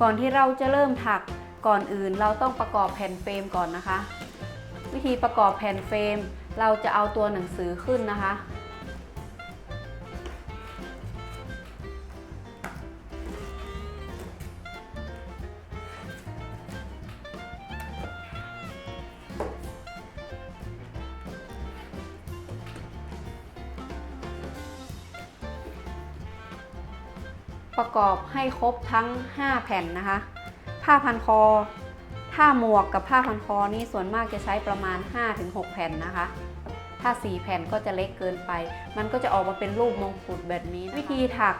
ก่อนที่เราจะเริ่มถักก่อนอื่น เราต้องประกอบแผ่นเฟรมก่อนนะคะ วิธีประกอบแผ่นเฟรม เราจะเอาตัวหนังสือขึ้นนะคะ ประกอบให้ครบทั้ง 5 แผ่นนะคะ ผ้าพันคอ ถ้าหมวกกับผ้าพันคอนี่ส่วนมากจะใช้ประมาณ 5-6 แผ่นนะคะ ถ้า 4 แผ่นก็จะเล็กเกินไป มันก็จะออกมาเป็นรูปมงกุฎแบบนี้ วิธีถัก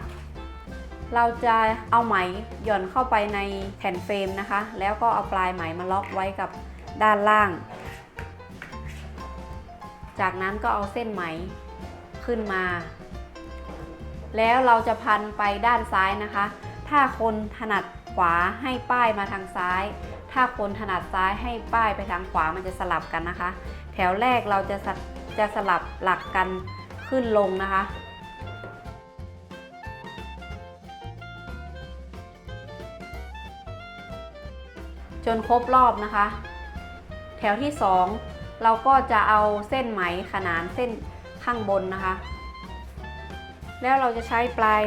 เราจะเอาไหมหย่อนเข้าไปในแผ่นเฟรมนะคะ แล้วก็เอาปลายไหมมาล็อกไว้กับด้านล่าง จากนั้นก็เอาเส้นไหมขึ้นมา แล้วเราจะพันไปด้านซ้ายนะคะ ถ้าคนถนัดขวาให้ป้ายมาทางซ้าย ถ้าคนถนัดซ้ายให้ป้ายไปทางขวามันจะสลับกันนะคะ แถวแรกเราจะจะสลับหลักกันขึ้นลงนะคะ จนครบรอบนะคะ แถวที่ 2 เราก็จะเอาเส้นไหมขนานเส้นข้างบนนะคะ แล้วเราจะใช้ปลาย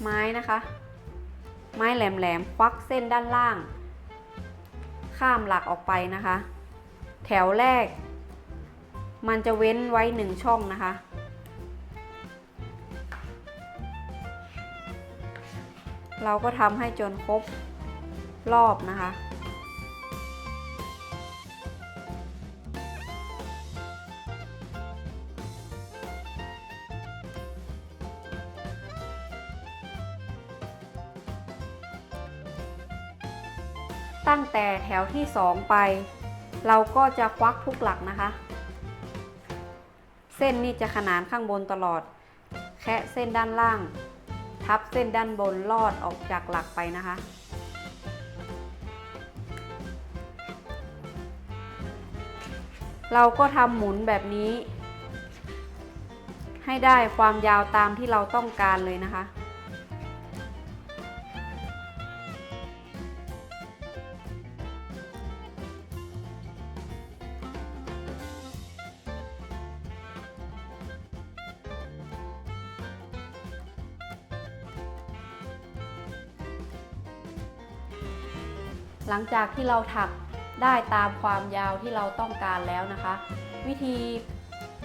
ไม้นะคะ ไม้แหลมๆควักเส้นด้านล่าง ข้ามหลักออกไปนะคะ แถวแรก มันจะเว้นไว้หนึ่งช่องนะคะเราก็ทำให้จนครบรอบนะคะ ตั้งแต่แถวที่ 2 ไป เราก็จะควักทุกหลักนะคะ เส้นนี่จะขนานข้างบนตลอด แค่เส้นด้านล่าง ทับเส้นด้านบนลอดออกจากหลักไปนะคะ เราก็ทำหมุนแบบนี้ ให้ได้ความยาวตามที่เราต้องการเลยนะคะ หลังจากที่เราถักได้ตามความยาวที่เราต้องการแล้วนะคะ วิธี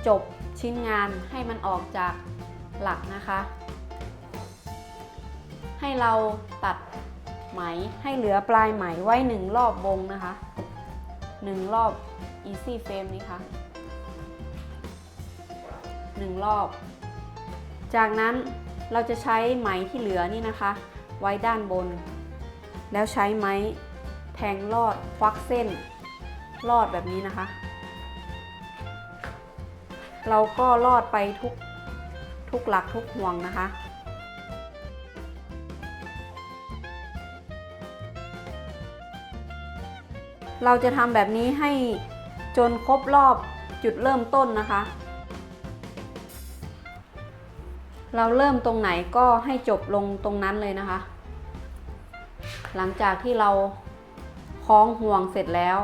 จบชิ้นงานให้มันออกจากหลักนะคะ ให้เราตัดไหมให้เหลือปลายไหมไว้หนึ่งรอบวงนะคะหนึ่งรอบ easy frame นี้ค่ะหนึ่งรอบ จากนั้นเราจะใช้ไหมที่เหลือนี่นะคะ ไว้ด้านบน แล้วใช้ไม้ แทงลอดควักเส้น ลอดแบบนี้นะคะ เราก็ลอดไปทุกทุกหลักทุกห่วงนะคะเราจะทำแบบนี้ให้จนครบรอบจุดเริ่มต้นนะคะ เราเริ่มตรงไหนก็ให้จบลงตรงนั้นเลยนะคะ หลังจากที่เรา คล้องห่วงเสร็จแล้ว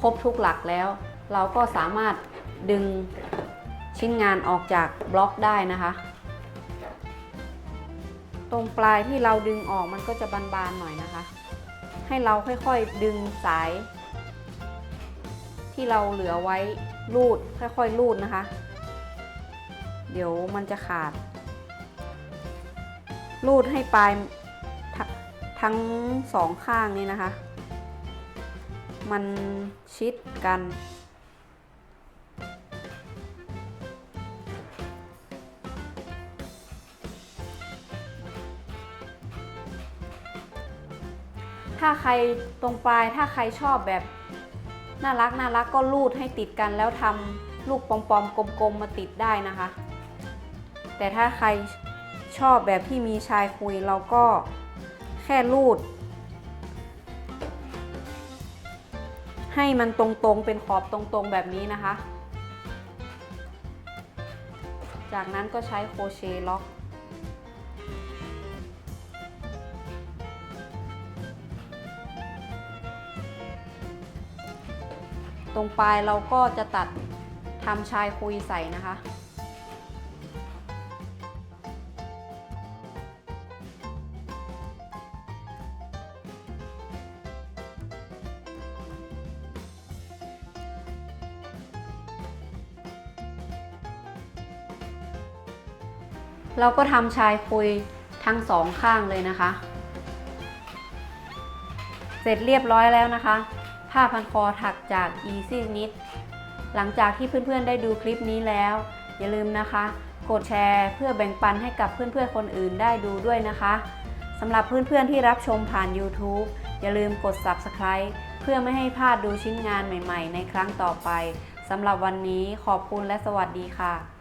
ครบทุกหลักแล้ว เราก็สามารถดึงชิ้นงานออกจากบล็อกได้นะคะ ตรงปลายที่เราดึงออกมันก็จะบานๆหน่อยนะคะ ให้เราค่อยๆดึงสาย ที่เราเหลือไว้รูดค่อยๆรูดนะคะ เดี๋ยวมันจะขาด รูดให้ปลายททั้งสองข้างนี่นะคะ มันชิดกัน ถ้าใครตรงปลายถ้าใครชอบแบบน่ารักน่ารักก็รูดให้ติดกันแล้วทำลูกปอมๆกลมๆมาติดได้นะคะ แต่ถ้าใครชอบแบบที่มีชายคุยเราก็แค่รูด ให้มันตรงๆเป็นขอบตรงๆแบบนี้นะคะ จากนั้นก็ใช้โคเชล็อก ตรงปลายเราก็จะตัดทำชายคุยใส่นะคะ เราก็ทำชายคุยทั้งสองข้างเลยนะคะ เสร็จเรียบร้อยแล้วนะคะ ผ้าพันคอถักจาก Easy Knit หลังจากที่เพื่อนๆได้ดูคลิปนี้แล้ว อย่าลืมนะคะ กดแชร์เพื่อแบ่งปันให้กับเพื่อนๆคนอื่นได้ดูด้วยนะคะสำหรับเพื่อนๆที่รับชมผ่าน YouTube อย่าลืมกด Subscribe เพื่อไม่ให้พลาดดูชิ้นงานใหม่ๆ ในครั้งต่อไปสำหรับวันนี้ขอบคุณและสวัสดีค่ะ